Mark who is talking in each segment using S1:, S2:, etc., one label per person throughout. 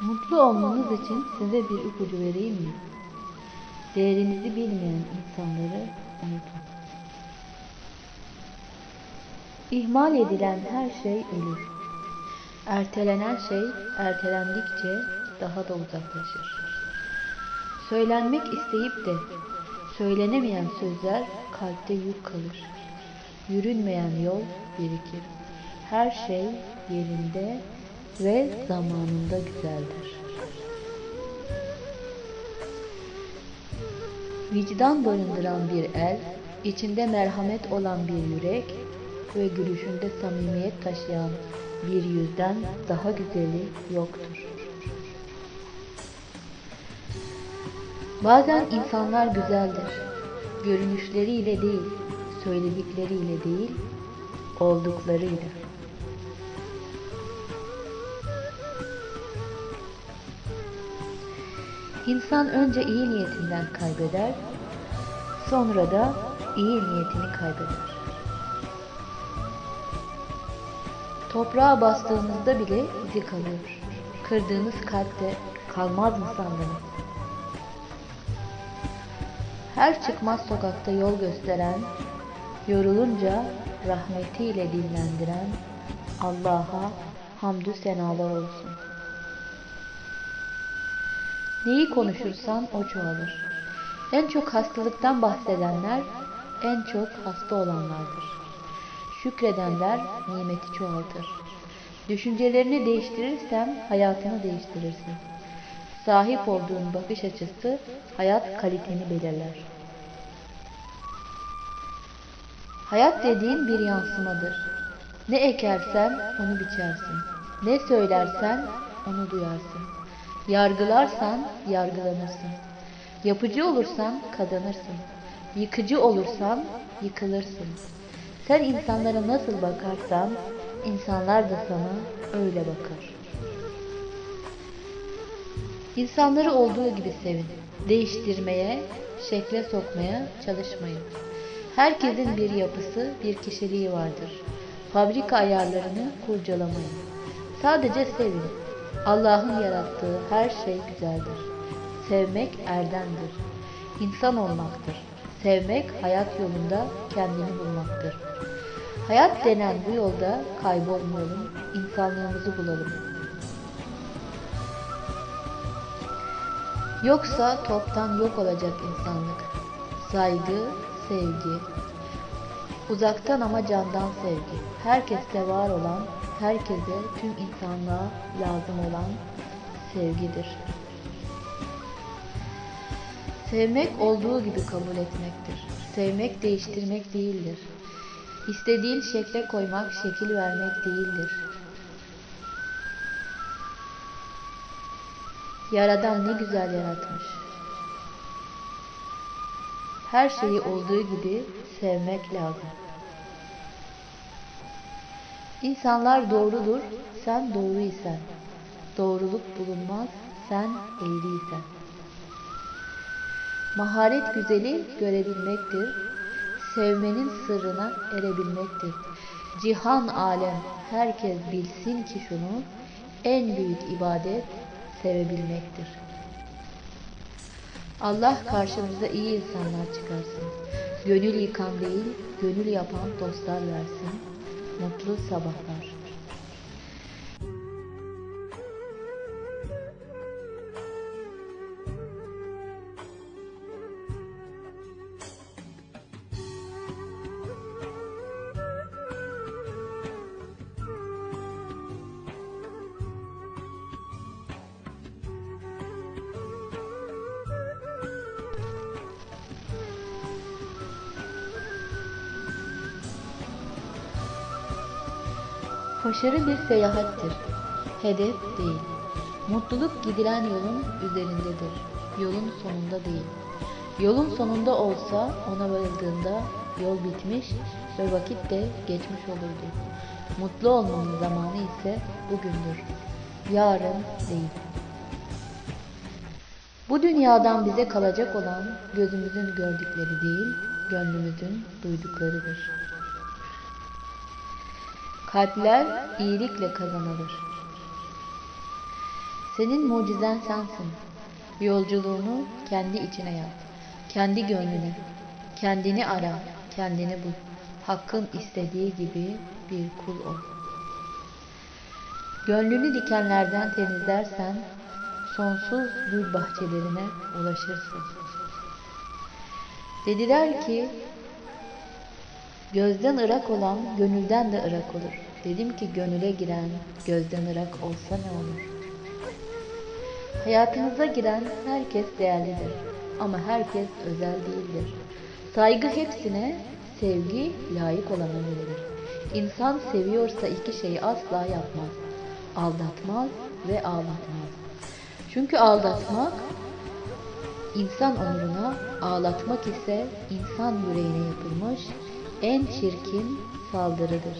S1: Mutlu olmanız için size bir ipucu vereyim mi? Değerinizi bilmeyen insanları unutun. İhmal edilen her şey ölür. Ertelenen şey ertelendikçe daha da uzaklaşır. Söylenmek isteyip de söylenemeyen sözler kalpte yük kalır. Yürünmeyen yol birikir. Her şey yerinde ve zamanında güzeldir. Vicdan barındıran bir el, içinde merhamet olan bir yürek ve gülüşünde samimiyet taşıyan bir yüzden daha güzeli yoktur. Bazen insanlar güzeldir. Görünüşleriyle değil, söyledikleriyle değil, olduklarıyla. İnsan önce iyi niyetinden kaybeder, sonra da iyi niyetini kaybeder. Toprağa bastığınızda bile izi kalıyor. Kırdığınız kalpte kalmaz mı sandınız? Her çıkmaz sokakta yol gösteren, yorulunca rahmetiyle dinlendiren Allah'a hamdü senalar olsun. Neyi konuşursan o çoğalır. En çok hastalıktan bahsedenler en çok hasta olanlardır. Şükredenler nimeti çoğaltır. Düşüncelerini değiştirirsen hayatını değiştirirsin. Sahip olduğun bakış açısı hayat kaliteni belirler. Hayat dediğin bir yansımadır. Ne ekersen onu biçersin. Ne söylersen onu duyarsın. Yargılarsan yargılanırsın. Yapıcı olursan kazanırsın. Yıkıcı olursan yıkılırsın. Sen insanlara nasıl bakarsan insanlar da sana öyle bakar. İnsanları olduğu gibi sevin. Değiştirmeye, şekle sokmaya çalışmayın. Herkesin bir yapısı, bir kişiliği vardır. Fabrika ayarlarını kurcalamayın. Sadece sevin. Allah'ın yarattığı her şey güzeldir. Sevmek erdemdir. İnsan olmaktır. Sevmek hayat yolunda kendini bulmaktır. Hayat denen bu yolda kaybolmayalım, insanlığımızı bulalım. Yoksa toptan yok olacak insanlık. Saygı, sevgi, uzaktan ama candan sevgi. Herkeste var olan, herkese tüm insanlığa lazım olan sevgidir. Sevmek olduğu gibi kabul etmektir. Sevmek değiştirmek değildir. İstediğin şekle koymak, şekil vermek değildir. Yaradan ne güzel yaratmış. Her şeyi olduğu gibi sevmek lazım. İnsanlar doğrudur, sen doğruysan. Doğruluk bulunmaz, sen eğriysen. Maharet güzeli görebilmektir. Sevmenin sırrına erebilmektir. Cihan alem herkes bilsin ki şunu en büyük ibadet sevebilmektir. Allah karşımıza iyi insanlar çıkarsın. Gönül yıkan değil, gönül yapan dostlar versin. Mutlu sabahlar. Başarı bir seyahattir. Hedef değil. Mutluluk gidilen yolun üzerindedir. Yolun sonunda değil. Yolun sonunda olsa ona varıldığında yol bitmiş ve vakit de geçmiş olurdu. Mutlu olmanın zamanı ise bugündür. Yarın değil. Bu dünyadan bize kalacak olan gözümüzün gördükleri değil, gönlümüzün duyduklarıdır. Kalpler iyilikle kazanılır. Senin mucizen sensin. Yolculuğunu kendi içine yap. Kendi gönlüne. Kendini ara, kendini bul. Hakkın istediği gibi bir kul ol. Gönlünü dikenlerden temizlersen sonsuz gül bahçelerine ulaşırsın. Dediler ki gözden ırak olan gönülden de ırak olur. Dedim ki gönüle giren gözden ırak olsa ne olur? Hayatınıza giren herkes değerlidir ama herkes özel değildir. Saygı hepsine, sevgi layık olana verilir. İnsan seviyorsa iki şeyi asla yapmaz. Aldatmaz ve ağlatmaz. Çünkü aldatmak insan onuruna, ağlatmak ise insan yüreğine yapılmış en çirkin saldırıdır.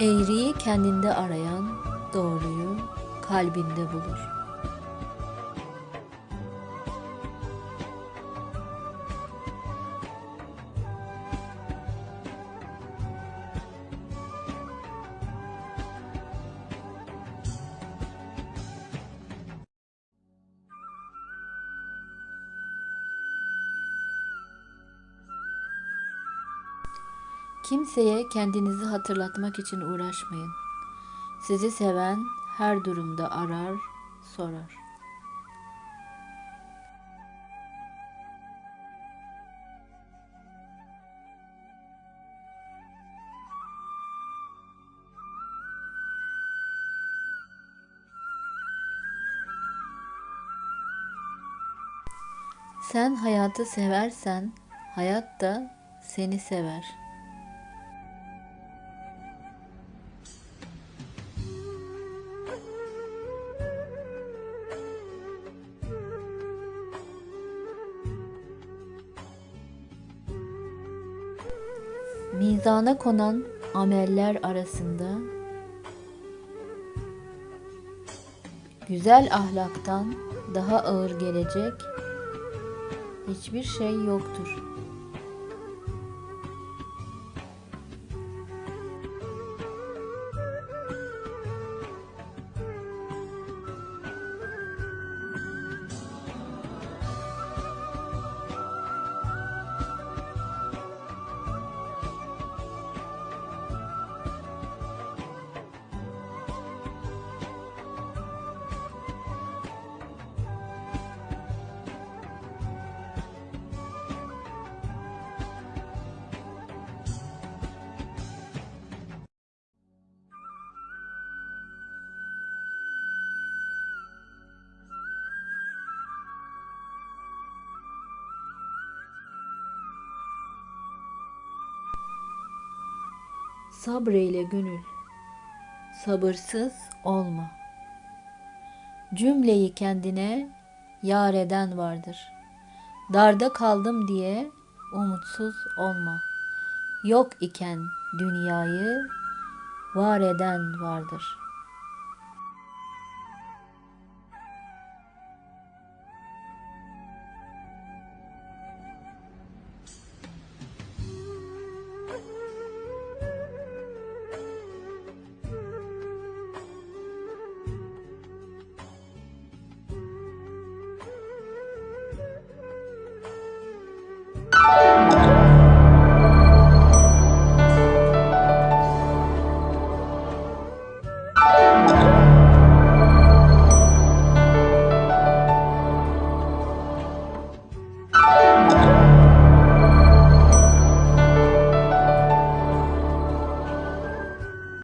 S1: Eğriyi kendinde arayan doğruyu kalbinde bulur. Kimseye kendinizi hatırlatmak için uğraşmayın. Sizi seven her durumda arar, sorar. Sen hayatı seversen hayat da seni sever. Mizana konan ameller arasında güzel ahlaktan daha ağır gelecek hiçbir şey yoktur. Sabreyle gönül, sabırsız olma. Cümleyi kendine yar eden vardır. Darda kaldım diye umutsuz olma. Yok iken dünyayı var eden vardır.''